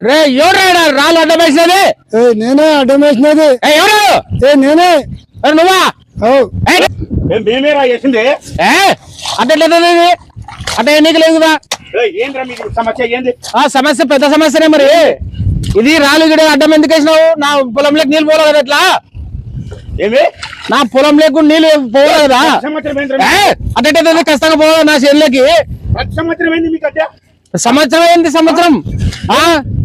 రే ఎవరు రాళ్ళు అడ్డం వేసినది? ఏ నేనే అడ్డం వేసినది. ఏ, ఎవరు? ఏ నేనే. ఏ, నువ్వా? ఓ ఏ, ఏం మేమేరా చేసింది. ఏ, అట్లెట్లది అట్ట నీకు లేదు కదా సమస్య ఏంది? ఆ సమస్య పెద్ద సమస్యనే మరి. ఇది రాళ్ళు గిడ అడ్డం ఎందుకు వేసినావు? నా పొలంలోకి నీళ్ళు పోలే కదా ఎట్లా? ఏమి? నా పొలం లేకుండా నీళ్ళు పోలే కదా. కష్టంగా పోవాలి నా చేనులోకి సంవత్సరం ఏంది సంవత్సరం ఏంటి సంవత్సరం? ఆ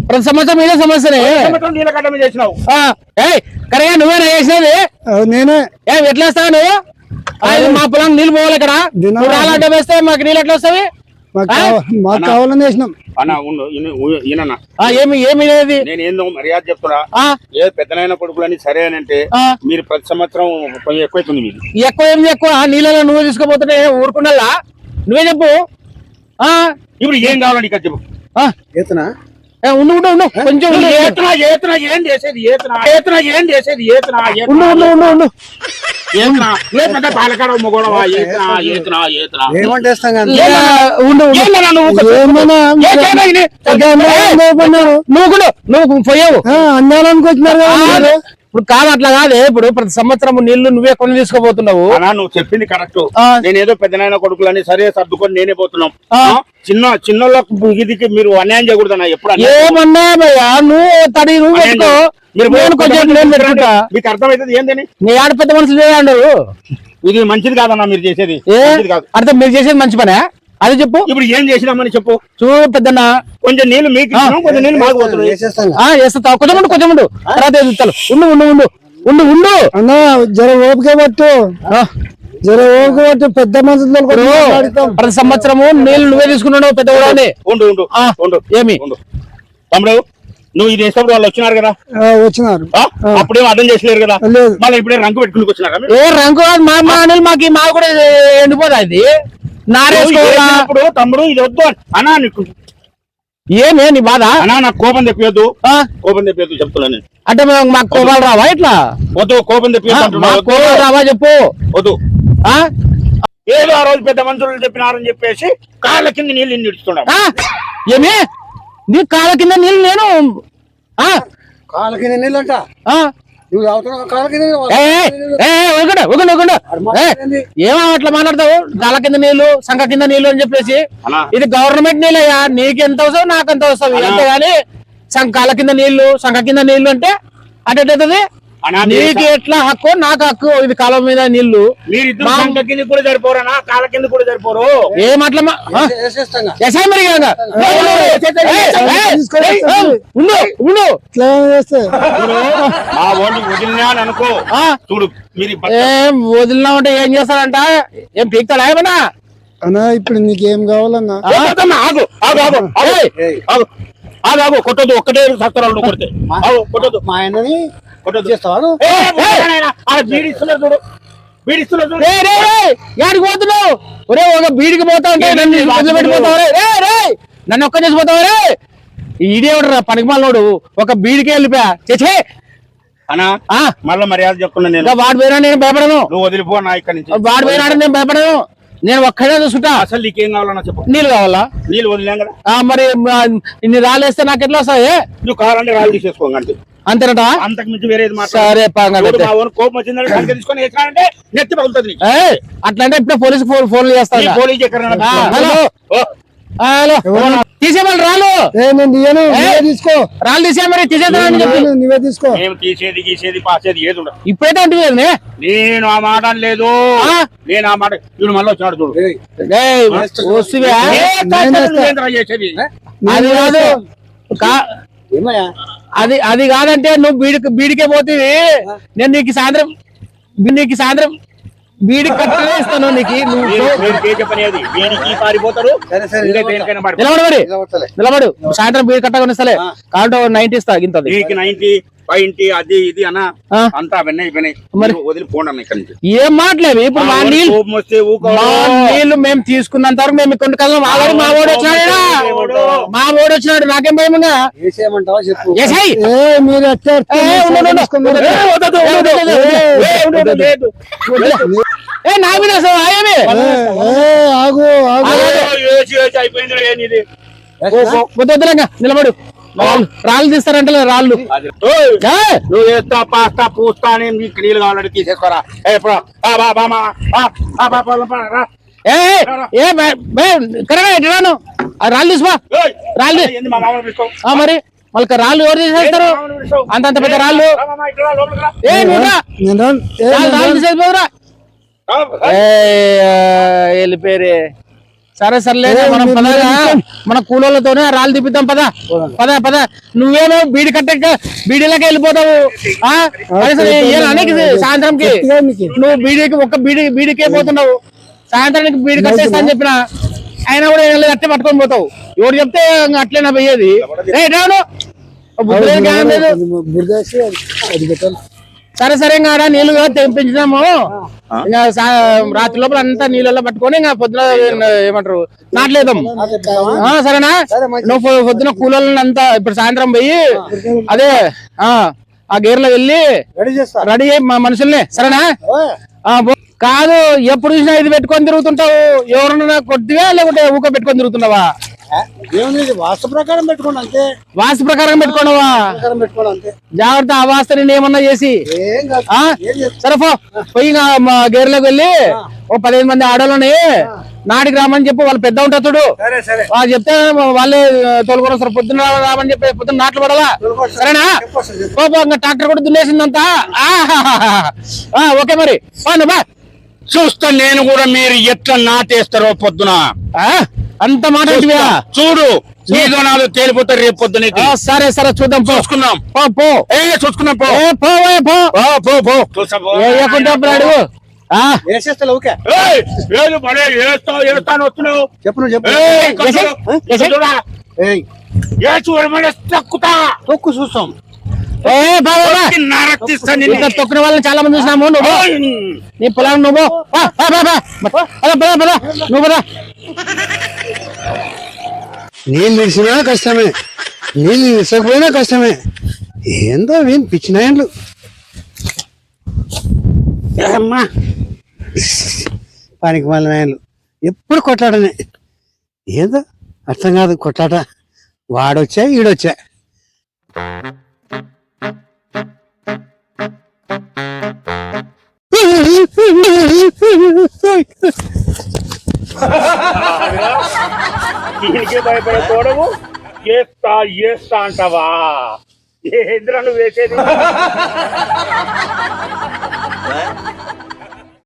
ప్రతి సంవత్సరం ఇదే సమస్యనే. కరెక్ట్ నువ్వేనా చేసినది? నేనే. ఏ ఎట్లా వస్తావు నువ్వు? మా పొలం నీళ్ళు పోవాలి ఇక్కడ. రాళ్ళు అడ్డం వేస్తే మాకు నీళ్ళు ఎట్లా వస్తాయి? మాకు కావ- మాకు కావాలని వేసినాం ఏమి ఏమి ఇది నేను ఏందో మర్యాద చెప్తున్నా. ఏ పెద్దనైన కొడుకులని సరే అని అంటే. మీరు ప్రతి సంవత్సరం ఎక్కువైతుంది మీది. ఎక్కువ ఏమి ఎక్కువ? నీళ్ళలో నువ్వు తీసుకుపోతుంటే ఊరుకున్నలా? నువ్వే చెప్పు. ఆ, ఇప్పుడు ఏం కావాలని ఇక్కడ చెప్పు. ఆ, ఎత్తనా ఏ, ఉండు ఉండు ఉండు. కొంచెం ఉండు. ఏతనా ఏతనా ఏం చేసేది ఏతనా ఏతనా ఏం చేసేది ఏతనా ఉండు ఉండు ఉండు ఉండు. నువ్వు పోయావు. ఇప్పుడు కాదు అట్లా కాదే. ఇప్పుడు ప్రతి సంవత్సరం నీళ్ళు నువ్వే కొని తీసుకుపోతున్నావు. అన్నా నువ్వు చెప్పింది కరెక్ట్. ఆ. నేను ఏదో పెద్దనైన కొడుకులని సరే సర్దుకొని నేనే పోతున్నాం? చిన్న చిన్నోళ్ళకు ఇదికి మీరు అన్యాయం చేయకూడదన్నా ఎప్పుడు ఏమన్నా భయ్యా నువ్వు తడి నువ్వు పెట్టుకో. మీకు అర్థమవుతుంది ఏందని? నీ ఆడ పెద్ద మనుషులు అన్నారు ఇది మంచిది కాదన్నా మీరు చేసేది. ఏ? మంచిది కాదు. అర్థం మీరు చేసేది మంచి పనే? అది చెప్పు. ఇప్పుడు ఏం చేసినామని చెప్పు. చూడు పెద్దన్న. కొంచెం నీళ్ళు మీకు కొంచెం నీళ్ళు మాకు వేస్తా. కొంచెం ఉండు కొంచెం ఉండు. తర్వాత ఎదుగుతాను ఉండు ఉండు ఉండు. ఉండు ఉండు. అన్నా జర ఓపిక పట్టు. ఆ, జర ఓపిక పట్టు. పెద్ద మాట్లాడతాం. ప్రతి సంవత్సరము నీళ్ళు నువ్వే తీసుకున్నావు పెద్ద ఉండు ఉండు. ఆ, ఉండు. ఏమి? ఉండు. తమ్ముడు నువ్వు ఇది వేసినప్పుడు వాళ్ళు వచ్చినారు కదా? వచ్చినారు? అప్పుడేం అర్థం చేసలేరు కదా. మళ్ళీ ఇప్పుడే రంగు పెట్టుకుని వచ్చినారా? ఏ రంగు మా మా నీళ్ళు మాకు మా కూడా ఎండిపోదా ఇది? నువ్వు నారేసుకోవాలా? చేసినప్పుడు తమ్ముడు ఇది వద్దు అని- నీకు. ఏమే నీ బాధ? అన్నా నాకు కోపం తెప్పియొద్దు. ఆ, కోపం తెప్పియొద్దు చెప్తున్నాను నేను. అంటే మాకు కోపాలు రావా ఇట్లా? వద్దు కోపం తెప్పియొద్దు. కోపాలు రావా చెప్పు. వద్దు. ఆ? ఏదో ఆ రోజు పెద్ద మనుషులు చెప్పినారని చెప్పేసి కాళ్ళ కింద నీళ్ళు ఆ? ఏమి? నీ కాళ్ళ కింద నీళ్ళు నేను ఆ? కాళ్ళ కింద నీళ్ళంట? ఆ? నువ్వు తాగుతున్నావు కాళ్ళ కింద నీళ్ళు. ఏమో అట్లా మాట్లాడతావు? కాళ్ళ కింద నీళ్ళు సంఖ కింద నీళ్ళు అని చెప్పేసి. ఇది గవర్నమెంట్ నీళ్ళయ్యా. నీకు ఎంత వస్తావు నాకు ఎంత వస్తావు అన్నా. అంతేగాని సంఖ కాళ్ళ కింద నీళ్ళు సంఖ కింద నీళ్ళు అంటే అటు నీకు ఎట్లా హక్కు నాకు హక్కు ఇది కాలం మీద నీళ్ళు కింద కూడా కాళ్ళ కింద కూడా సరిపోరు ఏమట్లా. ఏ, ఉండు ఉండు వదిలినా అనుకో చూడు ఏం ఉంటే ఏం చేస్తాడంట ఏం పీక్తాడా ఏమన్నా అన్నా ఇప్పుడు నీకేం కావాలన్నా ఏ, కొట్టమ్మా, ఆగు ఆగు ఆగు ఆగు ఏయ్. ఆగు ఆగు ఆగు కొట్టొద్దు ఒక్కటే సత్తరాలు కొడితే ఆగు కొట్టొద్దు మా ఆయనని కొట్టొద్దు. చూడు. యాడికి పోతున్నావు? ఒరే ఒక బీడికి పోతా ఉంటే నన్ను ఇబ్బందులు పెట్టిపోతావు రే? రే నన్ను ఒక్క చేసిపోతావు రే? ఈడేవడరా పనికి మాలోడు ఒక బీడికి వెళ్ళిపోయా. చేసే మళ్ళీ మర్యాద చెప్తున్నా నేను వాడు పోయినా నేను భయపడను. నువ్వు వదిలిపో నా ఇక్కడి నుంచి. వాడు పోయినాడు నేను భయపడను. నేను ఒక్కడే చూసుకుంటా. అసలు నీకేం కావాలన్నా చెప్పు. నీళ్ళు కావాలా? నీళ్ళు వదిలేం కదా. ఆ మరి ఇన్ని రాలేస్తే నాకు ఎట్లా వస్తాయి? నువ్వు కావాలంటే రాళ్ళు తీసేసుకో అంతే. అంతేనట? అంతకు మించి వేరేది మాట్లాడు సరే కోపం వచ్చిందని సంఖ్య తీసుకొని వేసినాడంటే నెత్తి పగులుతుంది అట్లంటే ఇప్పుడే పోలీసు ఫోన్ ఫోన్లు చేస్తాను పోలీస్ హలో. రాలు ఏ నేను తీసుకో. రాళ్ళు తీసే మరి? తీసేద్దామని చెప్పి. నేను నువ్వే తీసుకో. తీసేది గీసేది పాసేది ఏది ఉండదు. ఇప్పుడైతే ఉంటుంది? నేను ఆ మాట లేదు? నేను ఆ మాట ఇప్పుడు మళ్ళీ వచ్చినాడు చూడు. ఏయ్, వస్తువా? ఏ తాతలు నువ్వేంద్రా చేసేది? అది కాదు. కా- ఏమయ్యా? అది అది కాదంటే నువ్వు బీడికి బీడికే పోతుంది నేను నీకు సాయంత్రం నీకు సాయంత్రం బీడికి కట్టలే ఇస్తాను నీకు. సరే, సరే, నిలబడు. నిలబడు సాయంత్రం బీడి కట్టకొని ఇస్తలే. కాబట్టి నైన్టీ ఇస్తా గింతది పైంటి అది ఇది అన్న? అంతా అవన్నీ అయిపోయినాయి. వదిలిపోండి అన్న ఇక్కడి నుంచి. ఏం మాట్లేదు ఇప్పుడు మా మా వాడు నీళ్ళు వస్తే మా మేము తీసుకున్నంత వరకు మేము ఇక్కడ కలం ఆల్రెడీ మా ఓడి వచ్చినాడు. మా ఓడి వచ్చినాడు. నాకేం చెప్పు. ఏసై! ఏ మీరు నా మీద ఆగు ఆగు. అయిపోయింది నిలబడు. రాళ్ళు రాళ్ళు తీస్తారంటే రాళ్ళు నువ్వు ఎత్తా పాస్తా పూస్తా అని మీకు నీళ్ళు కావాలంటే తీసేసుకోరా ఏ, పో. ఆ, బా, బా, మా, ఆ, ఆ, బా, బా, బా, రా. ఏ ఆ రాళ్ళు తీసుకో రాళ్ళు ఏంది మా మామూలు పిలుస్తావు? ఆ మరి వాళ్ళకి రాళ్ళు ఎవరు తీసేస్తారు? అంత అంత పెద్ద రాళ్ళు. ఏ రాళ్ళు. తీసేసిపోదురా. వెళ్ళిపోయారే సరే సర్లే మనం పదగా మన కూలోళ్ళతోనే రాళ్ళు తిప్పుతాం పద పద పద నువ్వేమో బీడి కట్టక బీడీలకే వెళ్ళిపోతావు అనేకి సాయంత్రంకి. నువ్వు బీడీకి ఒక్క బీడీ బీడీకే పోతున్నావు సాయంత్రానికి బీడి కట్టేస్తా అని చెప్పిన అయినా కూడా ఏం లేదు, అట్లే పట్టుకొని పోతావు ఎవరు చెప్తే ఇంక అట్లేనా పోయేది రే రాను బుద్ధి లేదు, సరే సరే ఇంకా ఆడ నీళ్ళు తెప్పించినాము. ఇంకా రాత్రి లోపల అంతా నీళ్ళలో పట్టుకొని ఇంకా పొద్దున ఏమంటారు నాట్లేదాం. ఆ, సరేనా? నువ్వు పొద్దున కూలోళ్ళని అంతా ఇప్పుడు సాయంత్రం పోయి అదే ఆ ఆ గేర్లో వెళ్ళి రెడీ అయ్యి మా మనుషుల్ని సరేనా. కాదు ఎప్పుడు చూసినా ఇది పెట్టుకొని తిరుగుతుంటావు. ఎవరన్నా కొద్దిగా లేకుంటే ఊక పెట్టుకొని తిరుగుతున్నావా ఏముంది? వాస్తు ప్రకారం పెట్టుకోండి అంతే. వాస్తు ప్రకారం పెట్టుకున్నావా ప్రకారం పెట్టుకోండి అంతే. జాగ్రత్త ఆ వాస్తు నేను ఏమన్నా చేసి. ఏం కాదు. ఆ? ఏం చేస్తా సరే పో. పోయి ఇంకా మా గేర్లోకి వెళ్ళి ఓ పదిహేను మంది ఆడోళ్ళని నాటికి రామని చెప్పి వాళ్ళు పెద్ద ఉంటారు చూడు. సరే సరే. వాళ్ళు చెప్తే వాళ్ళే తోలుకొని వస్తారు పొద్దున్న రామని చెప్పి పొద్దున్న నాట్లు పడాలా సరేనా? పో పో, ఇంకా ట్రాక్టర్ కూడా దున్నేసిందంతా. ఆహాహాహా. ఆ, ఓకే మరి. బా. చూస్తా నేను కూడా మీరు ఎట్లా నాటేస్తారో పొద్దున. ఆ, అంత మాట? చూడు. నీదో నాదో తేలిపోతారు రేపు పొద్దున ఆ, సరే సరే చూద్దాం పో. చూసుకుందాం. పో పో. ఏ చూసుకున్నాం పో. ఏ పో పో. పో, పో పో. అడుగు. చెప్పు నువ్వు చెప్పు. చూస్తాం. తొక్కిన వాళ్ళని చాలా మంది చూసినాము. నువ్వు నీ పొలం నువ్వు. నువ్వు పద. నీళ్ళు ఇడిచినా కష్టమే. నీళ్ళు ఇసకపోయినా కష్టమే. ఏందో ఏం పిచ్చినాయండ్లు అమ్మా పనికి మళ్ళీ నాయన్లు. ఎప్పుడు కొట్లాడనే. ఏందో అర్థం కాదు కొట్లాట. వాడొచ్చా ఈడొచ్చా? భయపడే తోడవు ఏస్తా ఏస్తా అంటావా? ఏంద్రా నువ్వు వేసేది?